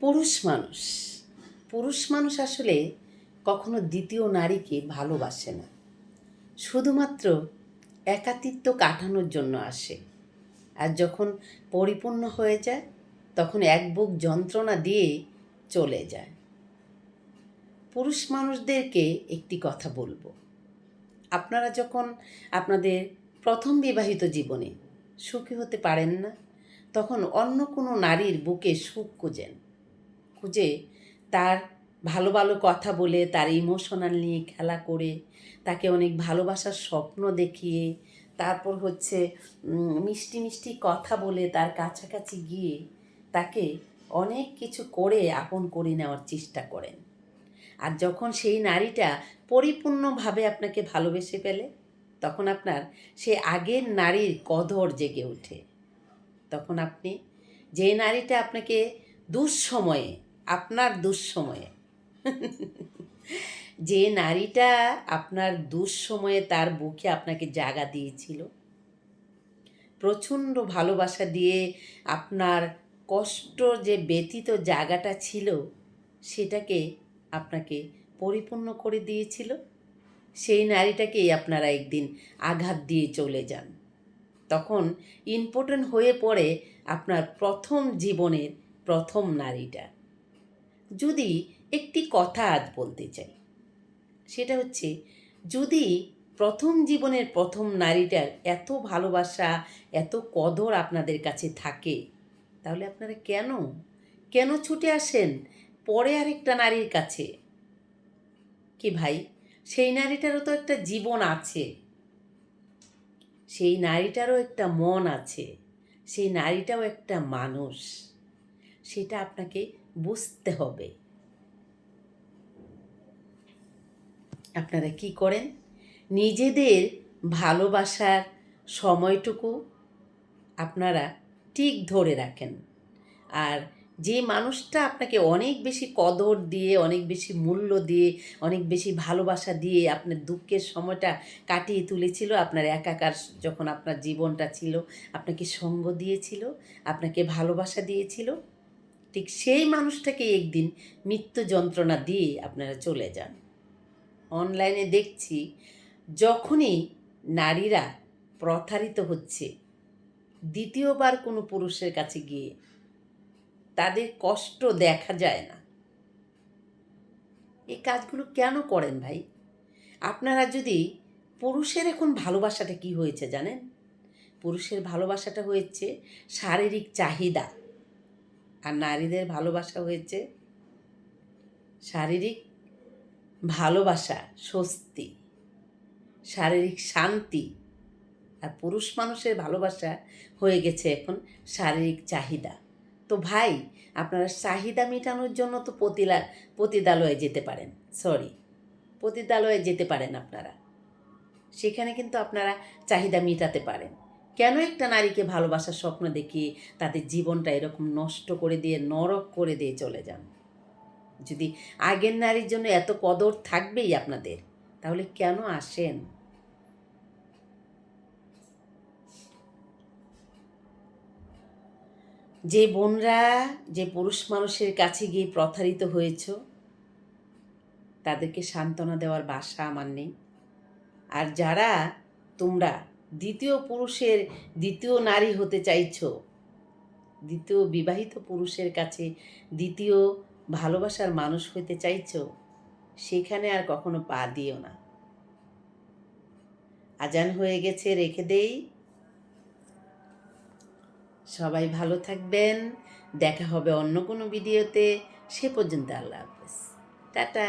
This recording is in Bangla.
পুরুষ মানুষ। পুরুষ মানুষ আসলে কখনো দ্বিতীয় নারীকে ভালোবাসে না। শুধুমাত্র একাতিত্ব কাটানোর জন্য আসে। আর যখন পরিপূর্ণ হয়ে যায়, তখন এক বুক যন্ত্রণা দিয়ে চলে যায়। পুরুষ মানুষদেরকে একটি কথা বলব। আপনারা যখন আপনাদের প্রথম বিবাহিত জীবনে সুখী হতে পারেন না, তখন অন্য কোনো নারীর বুকে সুখ খুঁজেন। খুঁজে তার ভালো ভালো কথা বলে, তার ইমোশনাল নিয়ে খেলা করে, তাকে অনেক ভালোবাসার স্বপ্ন দেখিয়ে, তারপর হচ্ছে মিষ্টি মিষ্টি কথা বলে তার কাছাকাছি গিয়ে তাকে অনেক কিছু করে আপন করে নেওয়ার চেষ্টা করেন। আর যখন সেই নারীটা পরিপূর্ণভাবে আপনাকে ভালোবেসে ফেলে, তখন আপনার সে আগের নারীর কদর জেগে ওঠে। তখন আপনি যে নারীটা আপনাকে দুঃসময়ে আপনার দুঃসময়ে। যে নারীটা আপনার দুঃসময়ে তার বুকে আপনাকে জাগা দিয়েছিল, প্রচণ্ড ভালোবাসা দিয়ে আপনার কষ্ট যে ব্যতীত জায়গাটা ছিল, সেটাকে আপনাকে পরিপূর্ণ করে দিয়েছিল, সেই নারীটাকেই আপনারা একদিন আঘাত দিয়ে চলে যান। তখন ইম্পর্টেন্ট হয়ে পড়ে আপনার প্রথম জীবনের প্রথম নারীটা। যদি একটি কথা আজ বলতে চাই, সেটা হচ্ছে, যদি প্রথম জীবনের প্রথম নারীটার এত ভালোবাসা, এত কদর আপনাদের কাছে থাকে, তাহলে আপনারা কেন? কেন ছুটে আসেন পরে আরেকটা নারীর কাছে? কি ভাই, সেই নারীটারও তো একটা জীবন আছে, সেই নারীটারও একটা মন আছে, সেই নারীটাও একটা মানুষ, সেটা আপনাকে বুঝতে হবে। আপনারা কি করেন? নিজেদের ভালোবাসার সময়টুকু আপনারা ঠিক ধরে রাখেন। আর যে মানুষটা আপনাকে অনেক বেশি কদর দিয়ে, অনেক বেশি মূল্য দিয়ে, অনেক বেশি ভালোবাসা দিয়ে আপনার দুঃখের সময়টা কাটিয়ে তুলেছিল, আপনার একাকার যখন আপনার জীবনটা ছিল, আপনাকে সঙ্গ দিয়েছিল, আপনাকে ভালোবাসা দিয়েছিল ঠিক সেই মানুষটাকে একদিন মৃত্যু যন্ত্রণা দিয়ে আপনারা চলে যান। অনলাইনে দেখছি যখনই নারীরা প্রতারিত হচ্ছে, দ্বিতীয়বার কোনো পুরুষের কাছে গিয়ে তাদের কষ্ট দেখা যায় না। এই কাজগুলো কেন করেন ভাই? আপনারা যদি পুরুষের এখন ভালোবাসাটা কি হয়েছে জানেন? পুরুষের ভালোবাসাটা হয়েছে শারীরিক চাহিদা। আর নারীদের ভালোবাসা হয়েছে শারীরিক ভালোবাসা, স্বস্তি, শারীরিক শান্তি আর পুরুষ মানুষের ভালোবাসা হয়ে গেছে এখন শারীরিক চাহিদা। তো ভাই, আপনারা চাহিদা মেটানোর জন্য তো পতিলা পতিদালয়ে যেতে পারেন সরি পতিতালয়ে যেতে পারেন আপনারা। সেখানে কিন্তু আপনারা চাহিদা মেটাতে পারেন। কেন একটা নারীকে ভালোবাসার স্বপ্ন দেখিয়ে তাদের জীবনটা এরকম নষ্ট করে দিয়ে, নরক করে দিয়ে চলে যান? যদি আগের নারীর জন্য এত কদর থাকবেই আপনাদের, তাহলে কেন আসেন? যে বোনরা, যে পুরুষ মানুষের কাছে গিয়ে প্রতারিত হয়েছ, তাদেরকে সান্ত্বনা দেওয়ার বাসা আমার নেই। আর যারা, তোমরা দ্বিতীয় পুরুষের দ্বিতীয় নারী হতে চাইছ। দ্বিতীয় বিবাহিত পুরুষের কাছে দ্বিতীয় ভালোবাসার মানুষ হতে চাইছো, সেখানে আর কখনো পা দিও না। আজান হয়ে গেছে, রেখে দেই। সবাই ভালো থাকবেন। দেখা হবে অন্য কোনো ভিডিওতে। সে পর্যন্ত আল্লাহ হাফেজ। টাটা।